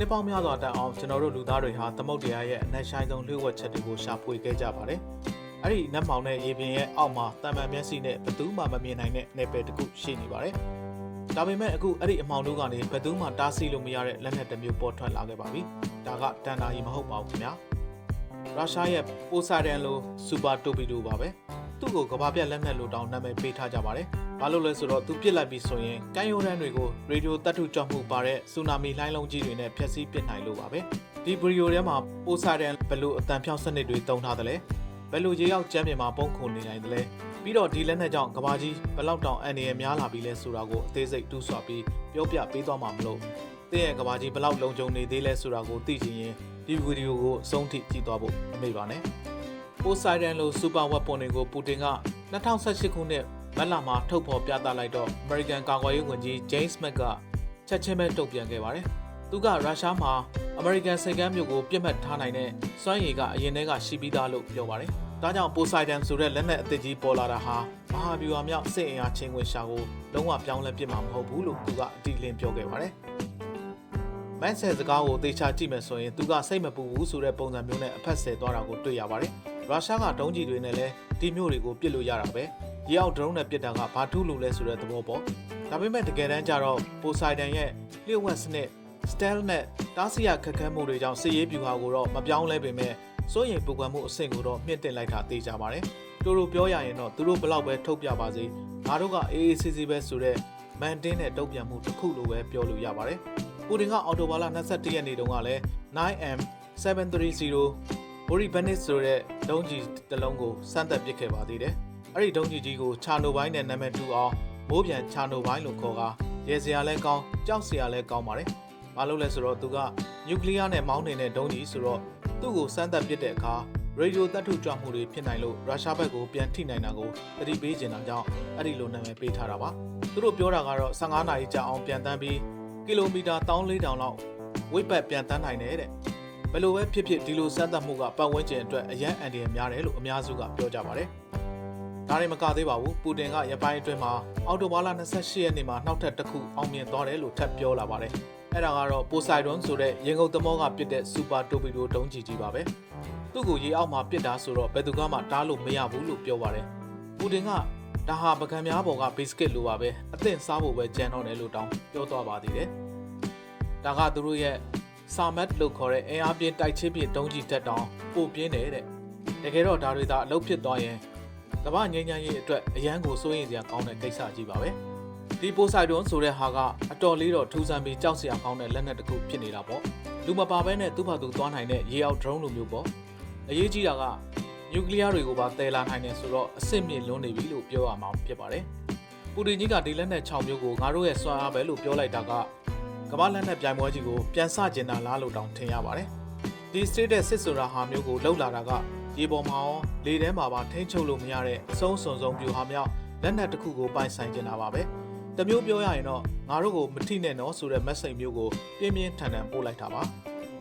နှစ်ပေါင်းများစွာတန်အောင်ကျွန်တော်တို့လူသားတွေဟာသမုတ်တရားရဲ့အနက်ရှိုင်းဆုံးလျှို့ဝှက်ချက်တွေကိုရှာဖွေခဲ့ကြပါတယ်။အဲ့ဒီနတ်မောင်တဲ့ရေပြင်ရဲ့အောက်မှာတံမှန်မျက်စိနဲ့ဘယ်သူမှမမြင်နိုင်တဲ့နယ်ပယ်တစ်ခုရှိနေပါတယ်။ဒါပေမဲ့အခုအဲ့ဒီအမောင်တို့ကနေဘယ်သူမှတားဆီးလို့မရတဲ့လက်နက်တစ်မျိုးပေါ်ထွက်လာခဲ့ပါပြီ။ဒါကတန်တာကြီးမဟုတ်ပါဘူးခင်ဗျာ။ရုရှားရဲ့ပိုစာဒန်လိုစူပါတိုပီဒိုပါပဲ။သူ့ကိုကဘာပြက်လက်နက်လိုတောင်နာမည်ပေးထားကြပါတယ်။ ဘာလို့လဲဆိုတော့သူပြစ်လိုက်ပြီဆိုရင်ကမ်းရိုးတန်းတွေကိုရေဒီယိုတတ်ထုကြောက်မှုပါတဲ့ဆူနာမီလှိုင်းလုံးကြီးတွေနဲ့ဖျက်ဆီးပစ်နိုင်လို့ပါပဲ။ဒီဗီဒီယိုထဲမှာပိုစာဒန်ဘယ်လိုအတန်ဖြောင်းစနစ်တွေတုံးထားသလဲ။ဘယ်လိုရေရောက်ကျမ်းမြေမှာပုံခုန်နေနိုင်သလဲ။ပြီးတော့ဒီလက်နက်ကြောင့်ကဘာကြီးဘယ်လောက်တောင်အန်ရည်များလာပြီလဲဆိုတာကိုအသေးစိတ်တူးဆွပြီးပြောပြပေးသွားမှာမလို့တဲ့ရဲ့ကဘာကြီးဘယ်လောက်လုံခြုံနေသေးလဲဆိုတာကိုသိချင်ရင်ဒီဗီဒီယိုကိုအဆုံးထိကြည့်သွားဖို့အမေ့ပါနဲ့။ပိုဆိုင်ဒန်လိုစူပါဝက်ပွန်တွေကိုပူတင်က2018ခုနှစ် မတ်လမှာထုတ်ဖော်ပြသလိုက်တော့ American ကာကွယ်ရေးဝန်ကြီး James Mack ကချက်ချင်းပဲတုံ့ပြန်ခဲ့ပါတယ်။သူကရုရှားမှာ American စိတ်ကမ်းမျိုးကိုပြစ်မှတ်ထားနိုင်တဲ့စွမ်းရည်ကအရင်တည်းကရှိပြီးသားလို့ပြောပါတယ်။ဒါကြောင့်ပိုဆိုင်ဒန်ဆိုတဲ့လက်နက်အသစ်ကြီးပေါ်လာတာဟာမဟာဗျူဟာမြောက်စစ်အင်အားချင်းဝင်ရှာကိုလုံးဝပြောင်းလဲပစ်မှာမဟုတ်ဘူးလို့သူကအတိအလင်းပြောခဲ့ပါတယ်။မန်ဆယ်စကားကိုသေချာကြည့်မယ်ဆိုရင်သူကစိတ်မပူဘူးဆိုတဲ့ပုံစံမျိုးနဲ့အဖက်ဆယ်သွားတာကိုတွေ့ရပါတယ်။ရုရှားကဒုံးကျည်တွေနဲ့လည်းဒီမျိုးတွေကိုပစ်လို့ရတာပဲ။ ရေအောက်ဒရုန်းနဲ့ပစ်တာကဘာတူးလို့လဲဆိုတဲ့သဘောပေါ့။ဒါပေမဲ့တကယ်တမ်းကျတော့ပိုဆိုင်ဒန်ရဲ့လျှို့ဝှက်စနစ် stealth နဲ့တားဆီးရခက်ခဲမှုတွေကြောင့်စစ်ရေးဗျူဟာကိုတော့မပြောင်းလဲပေမဲ့စိုးရိမ်ပူပန်မှုအဆင့်ကိုတော့မြင့်တင်လိုက်တာသိကြပါတယ်။တူတူပြောရရင်တော့သူတို့ဘလောက်ပဲထုတ်ပြပါစေငါတို့ကအေးအေးဆေးဆေးပဲဆိုတဲ့မန်တင်းနဲ့တုံ့ပြန်မှုတစ်ခုလိုပဲပြောလို့ရပါတယ်။ပူတင်ကအော်တိုဘာလ21ရက်နေ့တုန်းကလည်း 9M 730 Bori Benis ဆိုတဲ့ဒုံးကျည်တစ်လုံးကိုစမ်းသပ်ပစ်ခဲ့ပါသေးတယ်။ အဲ့ဒီဒုံးကျည်ကြီးကိုချာနိုဘိုင်းနဲ့နာမည်တူအောင်မိုးပြန်ချာနိုဘိုင်းလို့ခေါ်ကာရဲစရာလဲကောင်းကြောက်စရာလဲကောင်းပါတယ်။ဘာလို့လဲဆိုတော့သူကနျူကလ িয়ার နဲ့မောင်းနေတဲ့ဒုံးကျည်ဆိုတော့သူ့ကိုစမ်းသပ်ပစ်တဲ့အခါရေဒီယိုတပ်ထုကြွမှုတွေဖြစ်နိုင်လို့ရုရှားဘက်ကိုပြန်ထိနိုင်တာကိုသတိပေးခြင်းတာကြောင့်အဲ့ဒီလိုနာမည်ပေးထားတာပါ။သူတို့ပြောတာကတော့15နာရီကြာအောင်ပြန်တန်းပြီးကီလိုမီတာ14000လောက်ဝိတ်ပတ်ပြန်တန်းနိုင်တယ်တဲ့ဘယ်လိုပဲဖြစ်ဖြစ်ဒီလိုစမ်းသပ်မှုကပတ်ဝန်းကျင်အတွက်အရန်အန်ဒီရများတယ်လို့အများစုကပြောကြပါတယ် ဒါတွေမကသေးပါဘူးပူတင်ကရပိုင်းအတွင်းမှာအော်တိုဘာလ28ရက်နေ့မှာနောက်ထပ်တစ်ခုအောင်မြင်သွားတယ်လို့ထပ်ပြောလာပါတယ်အဲ့ဒါကတော့ပိုဆိုင်ဒွန်ဆိုတဲ့ရေငုပ်သမောကပစ်တဲ့စူပါတိုပီဒိုဒုံးကြီးကြီးပါပဲသူ့ကိုရေအောက်မှာပစ်တာဆိုတော့ဘယ်သူကမှတားလို့မရဘူးလို့ပြောပါတယ်ပူတင်ကဒါဟာပကံများပေါ်ကဘစ်ကစ်လိုပါပဲအသင့်စားဖို့ပဲကြံတော့တယ်လို့တောင်းပြောသွားပါသေးတယ်ဒါကသူတို့ရဲ့စာမတ်လို့ခေါ်တဲ့အင်အားပြင်းတိုက်ချင်းပြင်းတုံးကြီးတက်တောင်ပိုပြင်းတယ်တဲ့တကယ်တော့ဒါတွေသာအလုပ်ဖြစ်သွားရင် ကမ္ဘာငြိမ်းချမ်းရေးအတွက်အရန်ကိုစိုးရင်စရာကောင်းတဲ့ကိစ္စကြီးပါပဲဒီပိုဆိုင်ဒွန်ဆိုတဲ့ဟာကအတော်လေးတော့ထူးဆန်းပြီးကြောက်စရာကောင်းတဲ့လက်နက်တစ်ခုဖြစ်နေတာပေါ့လူမပါဘဲနဲ့သူ့ဘာသူသွားနိုင်တဲ့ရေအောက် drone လိုမျိုးပေါ့အရေးကြီးတာကနျူကလ িয়ার တွေကိုပါတည်လာနိုင်တယ်ဆိုတော့အစ်စ်မြင့်လွန်းနေပြီလို့ပြောရမှာဖြစ်ပါတယ်ပူတင်ကြီးကဒီလက်နက်6မျိုးကိုငါတို့ရဲ့စွမ်းအားပဲလို့ပြောလိုက်တာကကမ္ဘာလက်နက်ပြိုင်ပွဲကြီးကိုပြန်ဆကျင်တာလားလို့တောင်ထင်ရပါတယ်။ဒီ state တဲ့စစ်ဆိုတာဟာမျိုးကိုလှုပ်လာတာက ရေပေါ်မှာရောလေထဲမှာပါထိန်းချုပ်လို့မရတဲ့အဆုံးစွန်ဆုံးပြူဟာမြောက်လက်နက်တစ်ခုကိုပိုင်ဆိုင်ကျင်တာပါပဲ။တမျိုးပြောရရင်တော့ငါတို့ကိုမထိနဲ့နော်ဆိုတဲ့ message မျိုးကိုပြင်းပြင်းထန်ထန်ပို့လိုက်တာပါ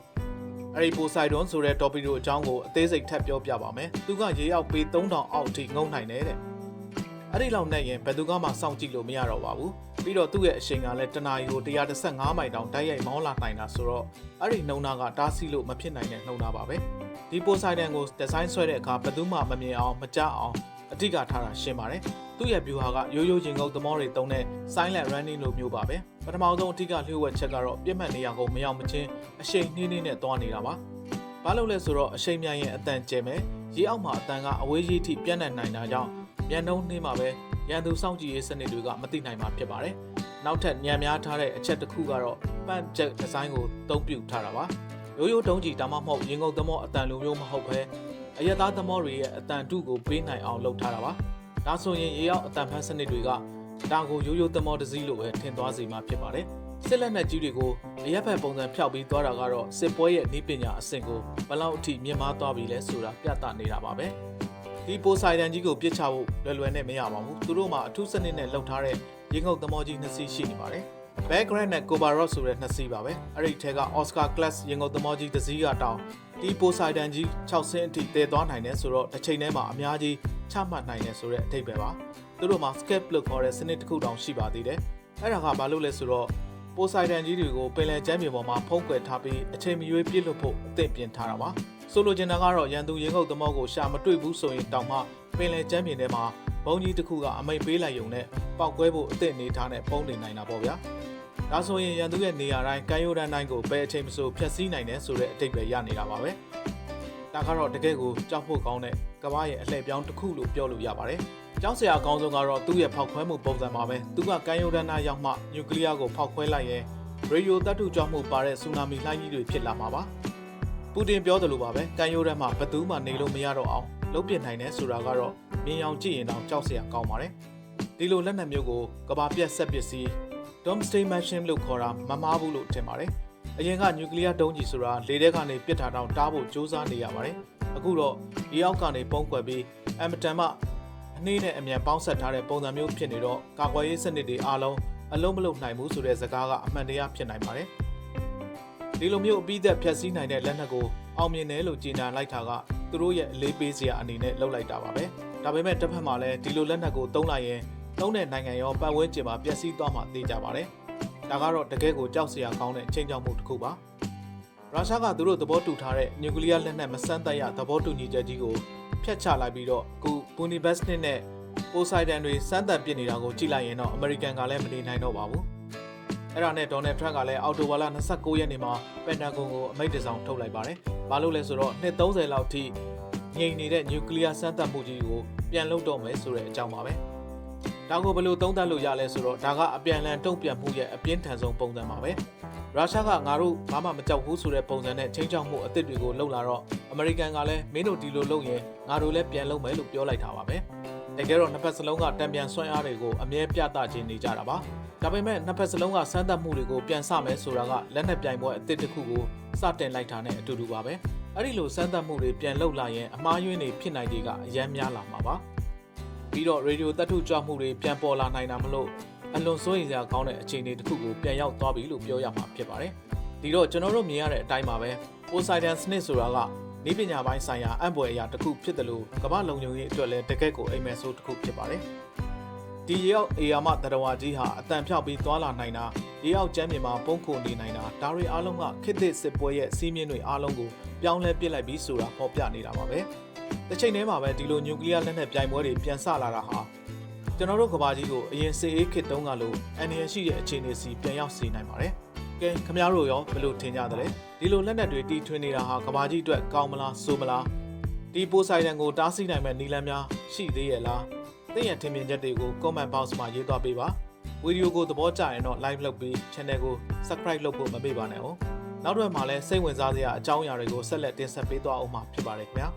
။အဲ့ဒီပိုဆိုင်ဒွန်ဆိုတဲ့ topic တို့အကြောင်းကိုအသေးစိတ်ထပ်ပြောပြပါမယ်။သူကရေရောက်ပေး3000အောက်ထိငုံနိုင်တယ်တဲ့။အဲ့ဒီလောက်နဲ့ရင်ဘယ်သူကမှစောင့်ကြည့်လို့မရတော့ပါဘူး ပြီးတော့သူ့ရဲ့အချိန်ကလည်းတနာရီကို135မိုင်တောင်တိုက်ရိုက်မောင်းလာနိုင်တာဆိုတော့အဲ့ဒီနှုံနာကတားဆီးလို့မဖြစ်နိုင်တဲ့နှုံနာပါပဲဒီပိုဆိုင်ဒန်ကိုဒီဇိုင်းဆွဲတဲ့အခါဘယ်သူမှမမြင်အောင်မကြားအောင်အတိကထားတာရှင်းပါတယ်သူ့ရဲ့ view ဟာကရိုးရိုးချင်းကုန်းသမောတွေတုံးတဲ့ silent running လိုမျိုးပါပဲပထမဆုံးအတိကလျှို့ဝှက်ချက်ကတော့ပြစ်မှတ်နေရာကိုမရောက်မချင်းအရှိန်နှင်းနှင်းနဲ့သွားနေတာပါဘာလို့လဲဆိုတော့အရှိန်မြန်ရင်အတန်ကျဲမယ်ရေအောက်မှာအတန်ကအဝေးကြီးထိပြန့်နှံ့နိုင်တာကြောင့်မြန်နှုံးနှင်းမှာပဲ ရန်သူစောင့်ကြည့်ရေးစနစ်တွေကမသိနိုင်မှာဖြစ်ပါတယ်။နောက်ထပ်ညံများထားတဲ့အချက်တစ်ခုကတော့ပန့်ချက်ဒီဇိုင်းကိုသုံးပြုထားတာပါ။ရိုးရိုးတုံးကြီးဒါမှမဟုတ်ရင်ငုတ်သမောအတန်လိုမျိုးမဟုတ်ဘဲအရသားသမောတွေရဲ့အတန်တုကိုပေးနိုင်အောင်လုပ်ထားတာပါ။ဒါဆိုရင်ရေရောက်အတန်ဖန်စနစ်တွေကဒါကိုရိုးရိုးသမောတစ်စီးလိုပဲထင်သွားစေမှာဖြစ်ပါတယ်။စစ်လက်နက်ကြီးတွေကိုအရက်ဖက်ပုံစံဖျောက်ပြီးသွားတာကတော့စစ်ပွဲရဲ့ဤပညာအဆင့်ကိုဘယ်လောက်အထိမြင့်မားသွားပြီလဲဆိုတာပြသနေတာပါပဲ။ ဒီပိုဆိုင်ဒန်ကြီးကိုပြစ်ချဖို့လွယ်လွယ်နဲ့မရပါဘူးသူတို့မှာအထူးစနစ်နဲ့လှုပ်ထားတဲ့ရေငုပ်သမောကြီးနှစ်စီးရှိနေပါတယ် background နဲ့ coverot ဆိုတဲ့နှစ်စီးပါပဲအဲ့ဒီထဲက oscar class ရေငုပ်သမောကြီးတစ်စီးကတောင်ဒီပိုဆိုင်ဒန်ကြီး6ဆင်းအထိတည်သွားနိုင်တယ်ဆိုတော့တစ်ချိန်တည်းမှာအများကြီးချမှတ်နိုင်တယ်ဆိုတဲ့အထိပ္ပယ်ပါသူတို့မှာ scape လို့ခေါ်တဲ့စနစ်တစ်ခုတောင်ရှိပါသေးတယ်အဲ့ဒါကဘာလို့လဲဆိုတော့ပိုဆိုက်ဒန်ကြီးတွေကိုပင်လယ်ကျမ်းမြေပေါ်မှာဖုံးကွယ်ထားပြီးအချိန်မရွေးပြစ်လွတ်ဖို့အသင့်ပြင်ထားတာပါ ဆိုလိုချင်တာကတော့ရန်သူရင်ငုတ်သမောကိုရှာမတွေ့ဘူးဆိုရင်တောင်မှပင်လယ်ကျမ်းမြေထဲမှာဘုံကြီးတစ်ခုကအမိတ်ပေးလိုက်ရုံနဲ့ပောက်ကွဲဖို့အသင့်အနေထားနဲ့ပုံနေနိုင်တာပေါ့ဗျာဒါဆိုရင်ရန်သူရဲ့နေရာတိုင်းကမ်းရိုးတန်းတိုင်းကိုဘယ်အချိန်မဆိုဖျက်ဆီးနိုင်တယ်ဆိုတဲ့အတိတ်ပဲရနေတာပါပဲဒါကတော့တကယ်ကိုကြောက်ဖို့ကောင်းတဲ့ကမ္ဘာရဲ့အလှည့်ပြောင်းတစ်ခုလို့ပြောလို့ရပါတယ်ကျောင်းဆရာအကောင်းဆုံးကတော့သူ့ရဲ့ဖောက်ခွဲမှုပုံစံပါပဲသူကကမ်းရိုးတန်းသားရောက်မှနျူကလ িয়ার ကိုဖောက်ခွဲလိုက်ရင်ရေဒီယိုတပ်ထုကြောင့်မှုပါတဲ့ဆူနာမီလှိုင်းကြီးတွေဖြစ်လာမှာပါ ပူတင်ပြောသလိုပါပဲကမ်းရိုးတန်းမှာဘယ်သူမှနေလို့မရတော့အောင်လုပ်ပြနိုင်တယ်ဆိုတာကတော့မြင်အောင်ကြည့်ရင်တော့ကြောက်စရာကောင်းပါတယ်ဒီလိုလက်နက်မျိုးကိုကဘာပြက်ဆက်ပစ္စည်း Domesday Machine လို့ခေါ်တာမမားဘူးလို့ထင်ပါတယ်အရင်ကနျူကလ িয়ার တုံးကြီးဆိုတာလေထဲကနေပစ်ထားတော့တားဖို့စ조사နေရပါတယ်အခုတော့ဒီအောက်ကနေပုံကွယ်ပြီးအမ်မတန်မှ အနှေးနဲ့အမြန်ပေါင်းဆက်ထားတဲ့ပုံစံမျိုးဖြစ်နေတော့ကာကွယ်ရေးစနစ်တွေအားလုံးအလုံးမလုံးနိုင်ဘူးဆိုတဲ့စကားကအမှန်တရားဖြစ်နိုင်ပါတယ်။ ဒီလိုမျိုးအပြီးသက်ဖြတ်စည်းနိုင်တဲ့လက်နက်ကိုအောင်မြင်တယ်လို့ကြေညာလိုက်တာကသူတို့ရဲ့အလေးပေးစရာအနေနဲ့လုပ်လိုက်တာပါပဲ။ဒါပေမဲ့တစ်ဖက်မှာလည်းဒီလိုလက်နက်ကိုတုံးလိုက်ရင်တုံးတဲ့နိုင်ငံရောပတ်ဝန်းကျင်မှာပျက်စီးသွားမှသိကြပါတယ်။ဒါကတော့တကယ်ကိုကြောက်စရာကောင်းတဲ့ချိန်ကြောက်မှုတစ်ခုပါ။ရုရှားကသူတို့သဘောတူထားတဲ့နျူကလ িয়ার လက်နက်မစမ်းသပ်ရသဘောတူညီချက်ကြီးကိုဖျက်ချလိုက်ပြီးတော့အခုဘူနီဘက်စနစ်နဲ့ပိုဆိုက်ဒန်တွေစမ်းသပ်ပစ်နေတာကိုကြည့်လိုက်ရင်တော့အမေရိကန်ကလည်းမနေနိုင်တော့ပါဘူး အဲ့ဒါနဲ့ဒေါ်နယ်ထရန့်ကလည်းအော်တိုဝါလာ29ရက်နေ့မှာပန်တာဂွန်ကိုအမိန့်တစောင်ထုတ်လိုက်ပါတယ်။ဘာလို့လဲဆိုတော့နှစ်30လောက်ထိငြိမ်နေတဲ့နျူကလ িয়ার စမ်းသပ်မှုကြီးကိုပြန်လုပ်တော့မယ်ဆိုတဲ့အကြောင်းပါပဲ။ဒါကိုဘယ်လိုသုံးသပ်လို့ရလဲဆိုတော့ဒါကအပြန်အလှန်တုံ့ပြန်မှုရဲ့အပြင်းထန်ဆုံးပုံစံပါပဲ။ရုရှားကငါတို့ဘာမှမကြောက်ဘူးဆိုတဲ့ပုံစံနဲ့ချင်းချောက်မှုအသစ်တွေကိုလှုပ်လာတော့အမေရိကန်ကလည်းမင်းတို့ဒီလိုလုပ်ရင်ငါတို့လည်းပြန်လုပ်မယ်လို့ပြောလိုက်တာပါပဲတကယ်တော့နှစ်ဖက်စလုံးကတံပြန်ဆွမ်းအားတွေကိုအမြဲပြသခြင်းနေကြတာပါ ဒါပေမဲ့နှစ်ဖက်စလုံးကစမ်းသပ်မှုတွေကိုပြန်ဆမယ်ဆိုတာကလက်နက်ပြိုင်ပွဲအသစ်တစ်ခုကိုစတင်လိုက်တာနဲ့အတူတူပါပဲအဲ့ဒီလိုစမ်းသပ်မှုတွေပြန်လုပ်လာရင်အမှားယွင်းတွေဖြစ်နိုင်တွေကအယမ်းများလာမှာပါပြီးတော့ရေဒီယိုတပ်ထုကြွမှုတွေပြန်ပေါ်လာနိုင်တာမလို့အလွန်စိုးရိမ်စရာကောင်းတဲ့အခြေအနေတစ်ခုကိုပြန်ရောက်သွားပြီလို့ပြောရမှာဖြစ်ပါတယ်ဒီတော့ကျွန်တော်တို့မြင်ရတဲ့အတိုင်းပါပဲ Poseidon စနစ်ဆိုတာကဤပညာပိုင်းဆိုင်ရာအံ့ဖွယ်အရာတစ်ခုဖြစ်တယ်လို့ကမ္ဘာလုံခြုံရေးအတွက်လည်းတကယ့်ကိုအိမ်မက်ဆိုးတစ်ခုဖြစ်ပါတယ်။ ဒီရေအောက်အေယာမတရဝါကြီးဟာအတန်ဖြောက်ပြီးသွာလာနိုင်တာရေအောက်ကျမ်းမြေမှာပုံခုန်နေနိုင်တာဒါတွေအားလုံးကခေတ်သစ်စစ်ပွဲရဲ့စီးမြင့်တွေအားလုံးကိုပြောင်းလဲပစ်လိုက်ပြီးဆိုတာဖော်ပြနေတာပါပဲ။တစ်ချိန်တည်းမှာပဲဒီလိုနျူကလ িয়ার လက်နက်ပြိုင်ပွဲတွေပြန်ဆလာတာဟာကျွန်တော်တို့ကဘာကြီးကိုအရင်စစ်အေးခေတ်တုန်းကလိုအန်ရရှိတဲ့အခြေအနေစီပြန်ရောက်စေနိုင်ပါတယ်။ကဲခမများတို့ရောဘယ်လိုထင်ကြသလဲဒီလိုလက်နက်တွေတီထွင်နေတာဟာကဘာကြီးအတွက်ကောင်းမလားဆိုးမလားဒီပိုဆိုင်တန်ကိုတားဆီးနိုင်မဲ့နည်းလမ်းများရှိသေးရဲ့လား သိရထင်မြင်ချက်တွေကို comment box မှာရေးသွားပေးပါဗီဒီယိုကိုသဘောကျရင်တော့ like လုပ်ပြီး channel ကို subscribe လုပ်ဖို့မမေ့ပါနဲ့哦နောက်တစ်ခါမှလည်းစိတ်ဝင်စားစရာအကြောင်းအရာတွေကိုဆက်လက်တင်ဆက်ပေးသွားအောင်မှာဖြစ်ပါတယ်ခင်ဗျာ